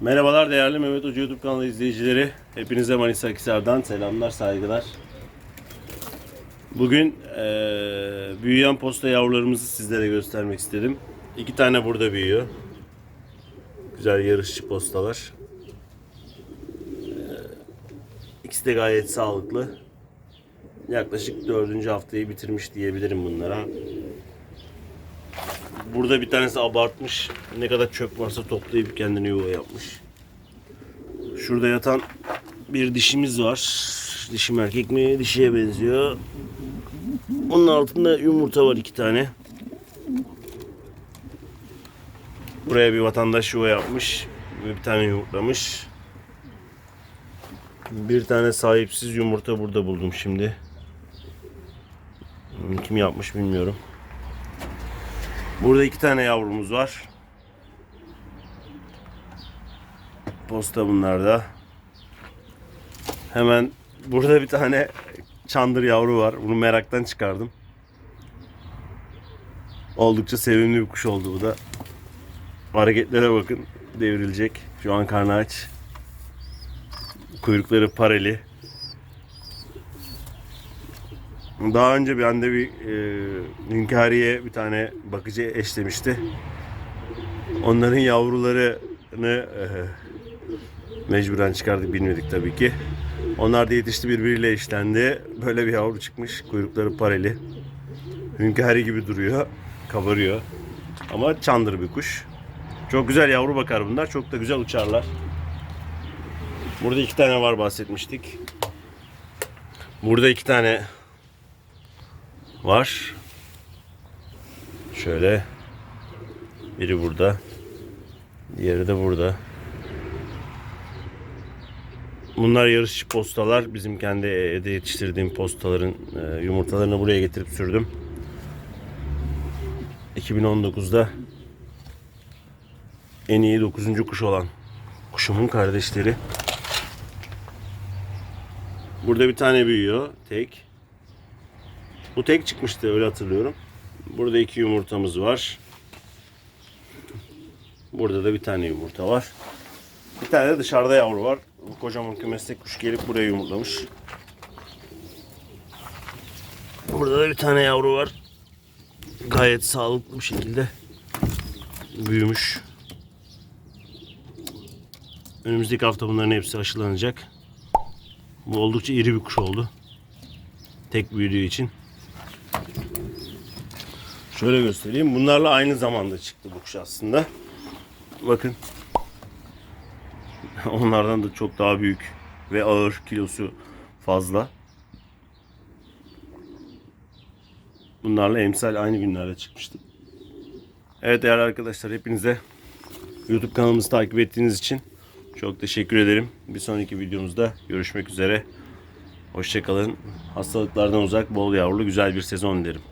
Merhabalar değerli Mehmet Hoca YouTube kanalı izleyicileri. Hepinize Manisa Akhisar'dan selamlar, saygılar. Bugün eee, büyüyen posta yavrularımızı sizlere göstermek istedim. İki tane burada büyüyor. Güzel yarışçı postalar. Eee, İkisi de gayet sağlıklı. Yaklaşık dördüncü haftayı bitirmiş diyebilirim bunlara. Burada bir tanesi abartmış. Ne kadar çöp varsa toplayıp kendine yuva yapmış. Şurada yatan bir dişimiz var. Dişim erkek mi? Dişiye benziyor. Onun altında yumurta var iki tane. Buraya bir vatandaş yuva yapmış. ve Bir tane yumurtlamış. Bir tane sahipsiz yumurta burada buldum şimdi. Kim yapmış bilmiyorum. Burada iki tane yavrumuz var. Posta bunlarda. Hemen burada bir tane çandır yavru var. Bunu meraktan çıkardım. Oldukça sevimli bir kuş oldu bu da. Hareketlere bakın. Devrilecek. Şu an karnı aç. Kuyrukları pareli. Daha önce bir anda bir e, Hünkariye bir tane bakıcı eşlemişti. Onların yavrularını e, mecburen çıkardık bilmedik tabii ki. Onlar da yetişti birbiriyle eşlendi. Böyle bir yavru çıkmış. Kuyrukları pareli. Hünkari gibi duruyor. Kabarıyor. Ama çandır bir kuş. Çok güzel yavru bakar bunlar. Çok da güzel uçarlar. Burada iki tane var bahsetmiştik. Burada iki tane var. Şöyle biri burada. Diğeri de burada. Bunlar yarışçı postalar. Bizim kendi evde yetiştirdiğim postaların e, yumurtalarını buraya getirip sürdüm. 2019'da en iyi 9. kuş olan kuşumun kardeşleri. Burada bir tane büyüyor. Tek. Bu tek çıkmıştı öyle hatırlıyorum. Burada iki yumurtamız var. Burada da bir tane yumurta var. Bir tane de dışarıda yavru var. Bu kocaman kümeste kuş gelip buraya yumurtlamış. Burada da bir tane yavru var. Gayet sağlıklı bir şekilde büyümüş. Önümüzdeki hafta bunların hepsi aşılanacak. Bu oldukça iri bir kuş oldu. Tek büyüdüğü için. Şöyle göstereyim. Bunlarla aynı zamanda çıktı bu kuş aslında. Bakın. Onlardan da çok daha büyük ve ağır kilosu fazla. Bunlarla emsal aynı günlerde çıkmıştı. Evet değerli arkadaşlar hepinize YouTube kanalımızı takip ettiğiniz için çok teşekkür ederim. Bir sonraki videomuzda görüşmek üzere. Hoşçakalın. Hastalıklardan uzak, bol yavrulu güzel bir sezon dilerim.